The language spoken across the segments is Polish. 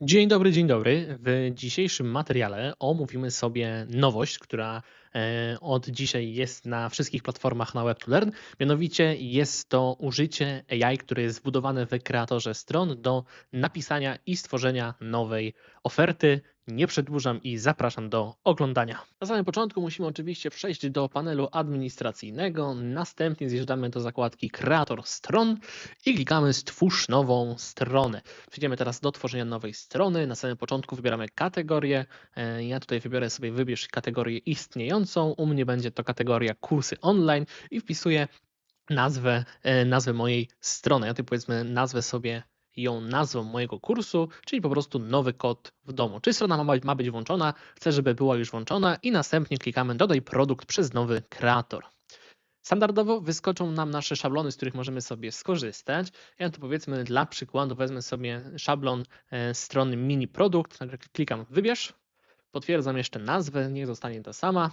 Dzień dobry, dzień dobry. W dzisiejszym materiale omówimy sobie nowość, która e, od dzisiaj jest na wszystkich platformach na Web2Learn. Mianowicie jest to użycie AI, które jest wbudowane w kreatorze stron do napisania i stworzenia nowej oferty. Nie przedłużam i zapraszam do oglądania. Na samym początku musimy oczywiście przejść do panelu administracyjnego, następnie zjeżdżamy do zakładki Kreator stron i klikamy Stwórz nową stronę. Przejdziemy teraz do tworzenia nowej strony. Na samym początku wybieramy kategorię. E, Ja tutaj wybiorę sobie wybierz kategorię istniejącą. U mnie będzie to kategoria kursy online i wpisuję nazwę, e, nazwę mojej strony. Ja tutaj powiedzmy nazwę sobie ją nazwą mojego kursu, czyli po prostu nowy kod w domu. Czy strona ma, ma być włączona? Chcę, żeby była już włączona i następnie klikamy dodaj produkt przez nowy kreator. Standardowo wyskoczą nam nasze szablony, z których możemy sobie skorzystać. Ja tu powiedzmy dla przykładu wezmę sobie szablon e, strony mini produkt, klikam wybierz, potwierdzam jeszcze nazwę, niech zostanie ta sama.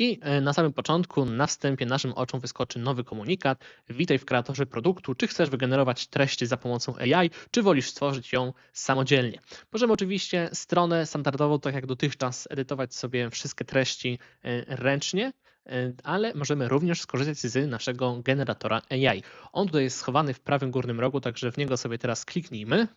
I e, na samym początku, na wstępie naszym oczom wyskoczy nowy komunikat. Witaj w kreatorze produktu. Czy chcesz wygenerować treści za pomocą AI, czy wolisz stworzyć ją samodzielnie? Możemy oczywiście stronę standardowo, tak jak dotychczas, edytować sobie wszystkie treści e, ręcznie, e, ale możemy również skorzystać z naszego generatora AI. On tutaj jest schowany w prawym górnym rogu, także w niego sobie teraz kliknijmy.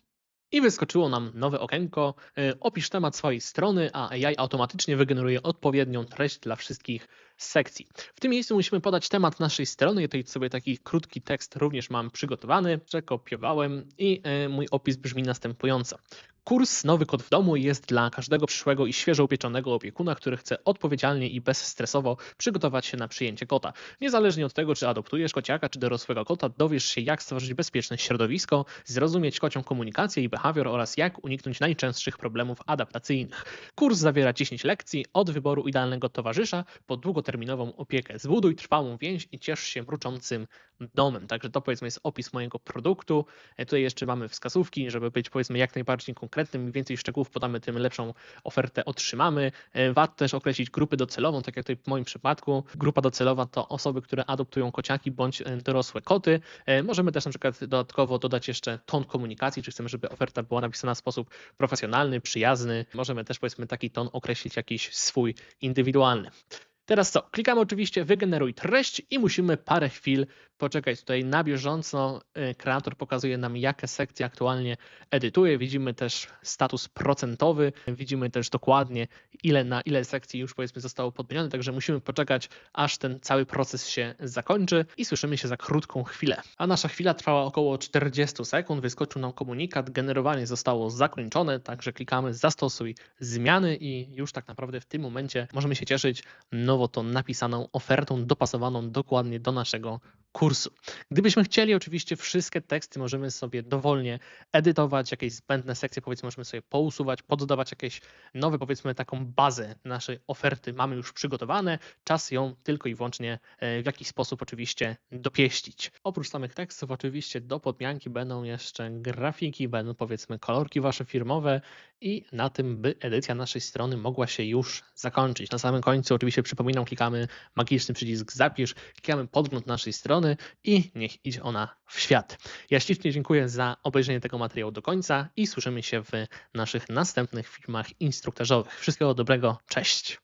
I wyskoczyło nam nowe okienko. e, Opisz temat swojej strony, a AI automatycznie wygeneruje odpowiednią treść dla wszystkich sekcji. W tym miejscu musimy podać temat naszej strony. Ja tutaj sobie taki krótki tekst również mam przygotowany, przekopiowałem i e, mój opis brzmi następująco. Kurs Nowy Kod w Domu jest dla każdego przyszłego i świeżo upieczonego opiekuna, który chce odpowiedzialnie i bezstresowo przygotować się na przyjęcie kota. Niezależnie od tego, czy adoptujesz kociaka, czy dorosłego kota, dowiesz się, jak stworzyć bezpieczne środowisko, zrozumieć kocią komunikację i behawior oraz jak uniknąć najczęstszych problemów adaptacyjnych. Kurs zawiera 10 lekcji od wyboru idealnego towarzysza po długoterminową opiekę. Zbuduj trwałą więź i ciesz się mruczącym domem. Także to powiedzmy jest opis mojego produktu. E, Tutaj jeszcze mamy wskazówki, żeby być powiedzmy jak najbardziej konkretnym. Im więcej szczegółów podamy, tym lepszą ofertę otrzymamy. E, Warto też określić grupę docelową, tak jak tutaj w moim przypadku. Grupa docelowa to osoby, które adoptują kociaki bądź e, dorosłe koty. E, Możemy też na przykład dodatkowo dodać jeszcze ton komunikacji, czy chcemy, żeby oferta była napisana w sposób profesjonalny, przyjazny. Możemy też powiedzmy taki ton określić jakiś swój indywidualny. Teraz co? Klikamy oczywiście wygeneruj treść i musimy parę chwil poczekać. Tutaj na bieżąco y, kreator pokazuje nam, jakie sekcje aktualnie edytuje. Widzimy też status procentowy, widzimy też dokładnie, ile na ile sekcji już powiedzmy zostało podmienione, także musimy poczekać, aż ten cały proces się zakończy i słyszymy się za krótką chwilę. A nasza chwila trwała około 40 sekund. Wyskoczył nam komunikat, generowanie zostało zakończone, także klikamy zastosuj zmiany i już tak naprawdę w tym momencie możemy się cieszyć nowo to napisaną ofertą dopasowaną dokładnie do naszego kursu. Gdybyśmy chcieli, oczywiście wszystkie teksty możemy sobie dowolnie edytować, jakieś zbędne sekcje powiedzmy możemy sobie pousuwać, poddawać jakieś nowe powiedzmy taką bazę naszej oferty mamy już przygotowane, czas ją tylko i wyłącznie e, w jakiś sposób oczywiście dopieścić. Oprócz samych tekstów oczywiście do podmianki będą jeszcze grafiki, będą powiedzmy kolorki wasze firmowe i na tym by edycja naszej strony mogła się już zakończyć. Na samym końcu oczywiście przypominam, klikamy magiczny przycisk zapisz, klikamy podgląd naszej strony i niech idzie ona w świat. Ja ślicznie dziękuję za obejrzenie tego materiału do końca i słyszymy się w naszych następnych filmach instruktażowych. Wszystkiego dobrego, cześć!